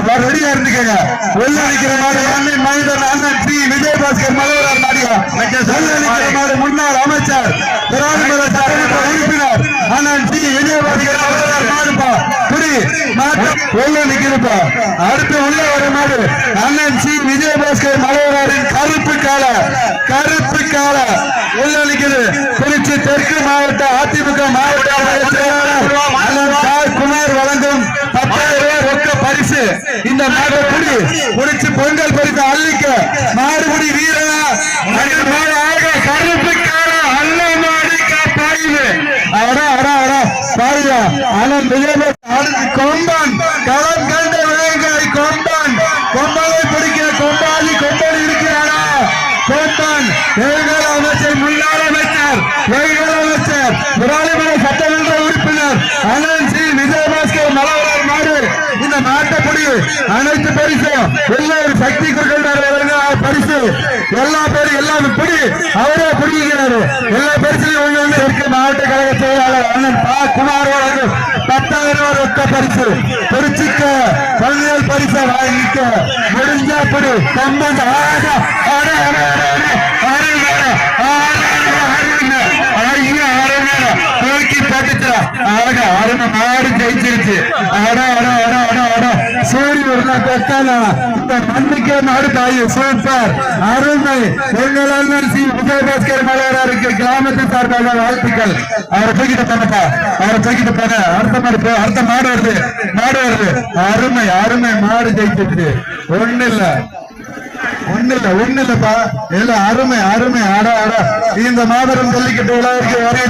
ரெடியா இருந்துக்கங்க. உள்ள நிக்கிற மாதிரி அண்ணன் மனிதன் அண்ணன் டி விஜயபாஸ்கர் மலவரார் நாடியார் உள்ள நிக்கிற மாதிரி முன்னாள் அமைச்சர் திராவிட சட்டமன்ற உறுப்பினர் அண்ணன் டி விஜயபாஸ்கர் மலவரார் மாடுப்பா. புரி வெள்ள நிக்கிறப்பா அடுத்து உள்ள வர மாதிரி அண்ணன் சி விஜயபாஸ்கர் மலவராரின் கருப்பு கால கருப்பு கால. உள்ள நிக்கிறது திருச்சி தெற்கு மாவட்ட அதி பரிசு இந்த நாகக்குடி முடிச்சு பொங்கல் பரிசு அள்ளிக்க மாறுபடி வீரரா கருப்புக்கார அல்ல மாடிக்க பாயுது அடா அடா அடா பாருயா ஆனால் விஜய் கொம்பன் களம் கண்ட விளையாட்டு கொம்பன் கொம்பனை பிடிக்கிற கொம்பாதி கொம்பன் இருக்கிறாரா? கோட்டான் வேளாண் அமைச்சர் முன்னாள் அமைச்சர் வேளாண் அமைச்சர் விராலிமலை சட்டமன்ற உறுப்பினர் அனந்த் சி. விஜயபாஸ்கர் மலவரார் மாடு இந்த நாட்டை நாட்டப்படி அனைத்து பரிசு எல்லாரும் சக்தி குறுக்கின்றார் பரிசு எல்லா பேரும் எல்லாம் இப்படி அவரே குடிக்கிறாரு எல்லா பரிசுலையும் ஒண்ணு ஒண்ணு இருக்கு மாவட்ட கழக செயலாளர் அண்ணன் பா குமார் பத்தாயிரம் ரூபாய் ரொக்க பரிசு திருச்சிக்க பல்வேறு பரிசை வாங்கிக்க முடிஞ்சா அப்படி கம்பன் ஆக ஆட ஆட ஆட ஆட ஆட ஆட ஆட ஆட தூக்கி போட்டுச்சுடா அழகா அருமை மாடு ஜெயிச்சிருச்சு அட அட அட அட அட சூரிய ஒரு இந்த மண்ணுக்கே சூப்பர் அருமை. எங்கள் சி. விஜயபாஸ்கர் மலையாருக்கு கிராமத்து சார்பாக வாழ்த்துக்கள். அவரை தூக்கிட்டு போனப்பா அவரை தூக்கிட்டு போன அடுத்த மாடு அடுத்த மாடு வருது. மாடு வருது. அருமை அருமை மாடு ஜெயிச்சிருச்சு. ஒண்ணு இல்ல. ஒண்ணு இல்ல ஒண்ணு இல்லப்பா. இல்ல அருமை அருமை. அட அட. இந்த மாபெரும் ஜல்லிக்கட்டு உலகிற்கு